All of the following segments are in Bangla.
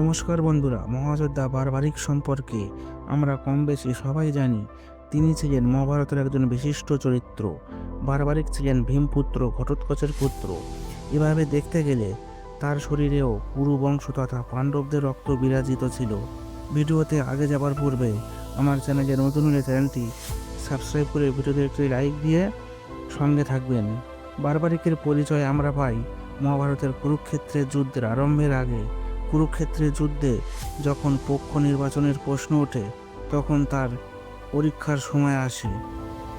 নমস্কার বন্ধুরা, মহাযোদ্ধা বারবারিক সম্পর্কে আমরা কম বেশি সবাই জানি, তিনি ছিলেন মহাভারতের একজন বিশিষ্ট চরিত্র। বারবারিক ছিলেন ভীমপুত্র, ঘটোৎকচের পুত্র। এভাবে দেখতে গেলে তার শরীরেও পুরু বংশ তথা পাণ্ডবদের রক্ত বিরাজিত ছিল। ভিডিওতে আগে যাবার পূর্বে আমার চ্যানেলে নতুন হলে চ্যানেলটি সাবস্ক্রাইব করে ভিডিওতে একটি লাইক দিয়ে সঙ্গে থাকবেন। বারবারিকের পরিচয় আমরা পাই মহাভারতের কুরুক্ষেত্রের যুদ্ধের আরম্ভের আগে। কুরুক্ষেত্রের যুদ্ধে যখন পক্ষ নির্বাচনের প্রশ্ন ওঠে, তখন তার পরীক্ষার সময় আসে।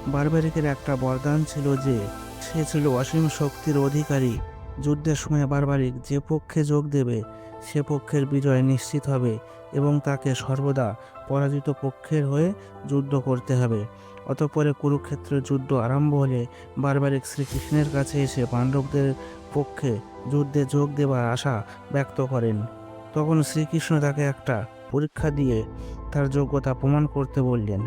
বারবারিকের একটা বরদান ছিল যে, সে ছিল অসীম শক্তির অধিকারী। যুদ্ধের সময় বারবারিক যে পক্ষে যোগ দেবে, সে পক্ষের বিজয় নিশ্চিত হবে এবং তাকে সর্বদা পরাজিত পক্ষের হয়ে যুদ্ধ করতে হবে। অতঃপরে কুরুক্ষেত্রের যুদ্ধ আরম্ভ হলে বারবারিক শ্রীকৃষ্ণের কাছে এসে পাণ্ডবদের পক্ষে যুদ্ধে যোগ দেবার আশা ব্যক্ত করেন। তখন শ্রীকৃষ্ণ তাকে একটা পরীক্ষা দিয়ে তার যোগ্যতা প্রমাণ করতে বললেন।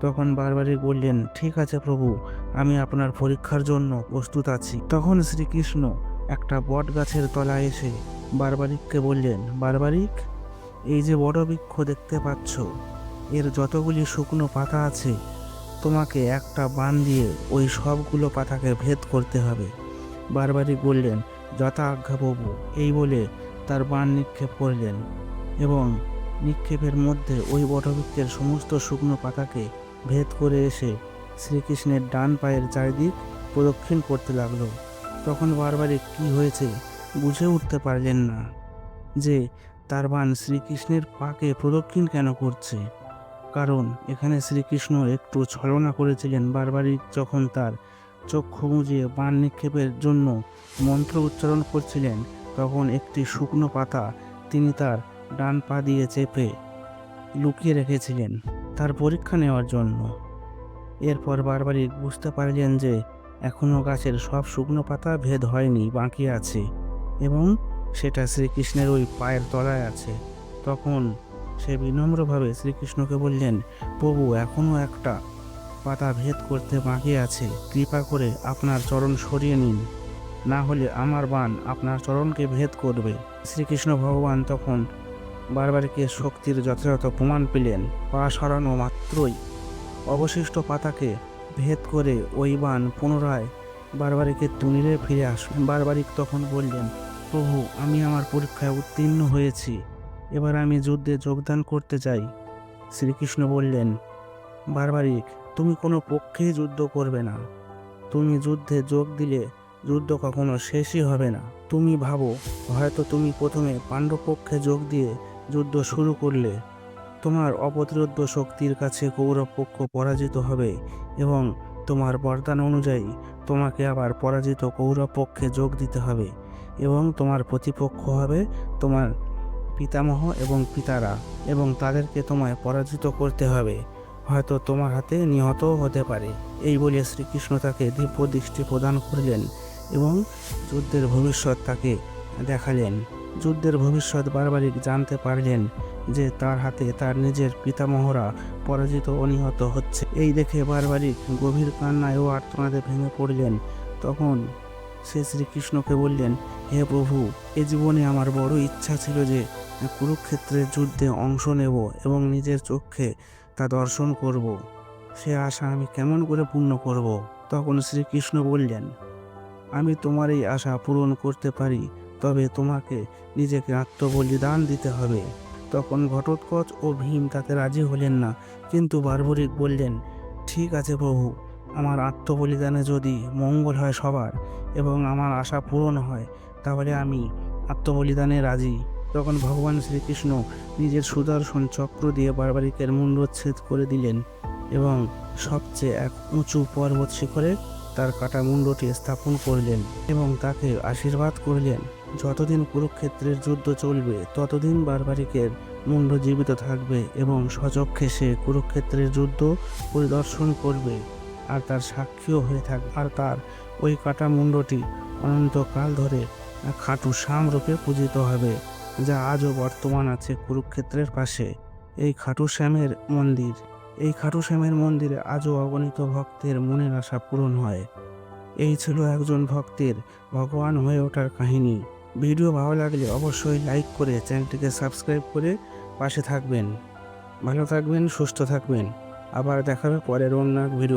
তখন বারবারই বললেন, ঠিক আছে প্রভু, আমি আপনার পরীক্ষার জন্য প্রস্তুত আছি। তখন শ্রীকৃষ্ণ একটা বট গাছের তলায় এসে বারবারিককে বললেন, বারবারিক, এই যে বড় বৃক্ষ দেখতে পাচ্ছ, এর যতগুলি শুকনো পাতা আছে, তোমাকে একটা বান দিয়ে ওই সবগুলো পাতাকে ভেদ করতে হবে। বারবারিক বললেন যথা আজ্ঞা প্রভু। এই বলে তার বাণ নিক্ষেপ করলেন এবং নিক্ষেপের মধ্যে ওই বটবৃক্ষের সমস্ত শুকনো পাতাকে ভেদ করে এসে শ্রীকৃষ্ণের ডান পায়ের চারিদিক প্রদক্ষিণ করতে লাগল। তখন বারবারিক কি হয়েছে বুঝে উঠতে পারলেন না যে তার বান শ্রীকৃষ্ণের পাকে প্রদক্ষিণ কেন করছে। কারণ এখানে শ্রীকৃষ্ণ একটু ছলনা করেছিলেন বারবারই যখন তার চক্ষু মুজিয়ে বান নিক্ষেপের জন্য মন্ত্র উচ্চারণ করছিলেন তখন একটি শুকনো পাতা তিনি তার ডান পা দিয়ে চেপে লুকিয়ে রেখেছিলেন তার পরীক্ষা নেওয়ার জন্য। এরপর বারবারই বুঝতে পারলেন যে এখনও গাছের সব শুকনো পাতা ভেদ হয়নি, বাকি আছে এবং সেটা শ্রীকৃষ্ণের ওই পায়ের তলায় আছে। তখন সে বিনম্রভাবে শ্রীকৃষ্ণকে বললেন, প্রভু এখনও একটা পাতা ভেদ করতে বাকি আছে। কৃপা করে আপনার চরণ সরিয়ে নিন। না হলে আমার বান আপনার চরণকে ভেদ করবে। শ্রীকৃষ্ণ ভগবান তখন বারবারিকে শক্তির যথাযথ প্রমাণ পেলেন। পা সরানো মাত্রই অবশিষ্ট পাতাকে ভেদ করে ওই বান পুনরায় বারবারিকে তুনিরে ফিরে আসলেন বারবারিক তখন বললেন, প্রভু, আমি আমার পরীক্ষায় উত্তীর্ণ হয়েছি। এবার আমি যুদ্ধে যোগদান করতে চাই। শ্রীকৃষ্ণ বললেন, বারবারিক, তুমি কোনো পক্ষেই যুদ্ধ করবে না। তুমি যুদ্ধে যোগ দিলে যুদ্ধ কখনো শেষই হবে না। তুমি ভাবো, হয়তো তুমি প্রথমে পাণ্ডবপক্ষে যোগ দিয়ে যুদ্ধ শুরু করলে। তোমার অপ্রতিরোধ্য শক্তির কাছে কৌরব পক্ষ পরাজিত হবে এবং তোমার বরদান অনুযায়ী তোমাকে আবার পরাজিত কৌরব পক্ষে যোগ দিতে হবে এবং তোমার প্রতিপক্ষ হবে তোমার পিতামহ এবং পিতারা এবং তাদেরকে তোমায় পরাজিত করতে হবে। হয়তো তোমার হাতে নিহত হতে পারে। এই বলে শ্রীকৃষ্ণ তাকে দিব্য দৃষ্টি প্রদান করলেন এবং যুদ্ধের ভবিষ্যৎ তাকে দেখালেন। যুদ্ধের ভবিষ্যৎ বারবারিক জানতে পারলেন যে তার হাতে তার নিজের পিতামহরা পরাজিত ও নিহত হচ্ছে। এই দেখে বারবারিক গভীর কান্নায় ও আর্তনাদে ভেঙে পড়লেন। তখন সে শ্রীকৃষ্ণকে বললেন, হে প্রভু, এ জীবনে আমার বড় ইচ্ছা ছিল যে কুরুক্ষেত্রের যুদ্ধে অংশ নেব এবং নিজের চোখে তা দর্শন করব। সে আশা আমি কেমন করে পূর্ণ করব? তখন শ্রীকৃষ্ণ বললেন, আমি তোমার এই আশা পূরণ করতে পারি, তবে তোমাকে নিজেকে আত্মবলিদান দিতে হবে। তখন ঘটোৎকচ ও ভীম তাতে রাজি হলেন না, কিন্তু বারবরিক বললেন, ঠিক আছে প্রভু, আমার আত্মবলিদানে যদি মঙ্গল হয় সবার এবং আমার আশা পূরণ হয়, তাহলে আমি আত্মবলিদানে রাজি। তখন ভগবান শ্রীকৃষ্ণ নিজের সুদর্শন চক্র দিয়ে বারবারিকের মুণ্ডচ্ছেদ করে দিলেন এবং সবচেয়ে এক উঁচু পর্বত শিখরে তার কাটা মুণ্ডটি স্থাপন করলেন এবং তাকে আশীর্বাদ করলেন। যতদিন কুরুক্ষেত্রের যুদ্ধ চলবে, ততদিন বারবারিকের মুণ্ড জীবিত থাকবে এবং সচক্ষে সে কুরুক্ষেত্রের যুদ্ধ পরিদর্শন করবে আর তার সাক্ষীও হয়ে থাকবে। আর তার ওই কাটা মুণ্ডটি অনন্তকাল ধরে খাটু শাম রূপে পূজিত হবে। যা আজও বর্তমান আছে কুরুক্ষেত্রের পাশে। এই খাটু শ্যামের মন্দির। এই খাটু শ্যামের মন্দিরে আজও অগণিত ভক্তের মনের আশা পূরণ হয়। এই ছিল একজন ভক্তের ভগবান হয়ে ওঠার কাহিনী। ভিডিও ভালো লাগলে অবশ্যই লাইক করে চ্যানেলটিকে সাবস্ক্রাইব করে পাশে থাকবেন। ভালো থাকবেন, সুস্থ থাকবেন। আবার দেখাবে পরের অন্য এক ভিডিও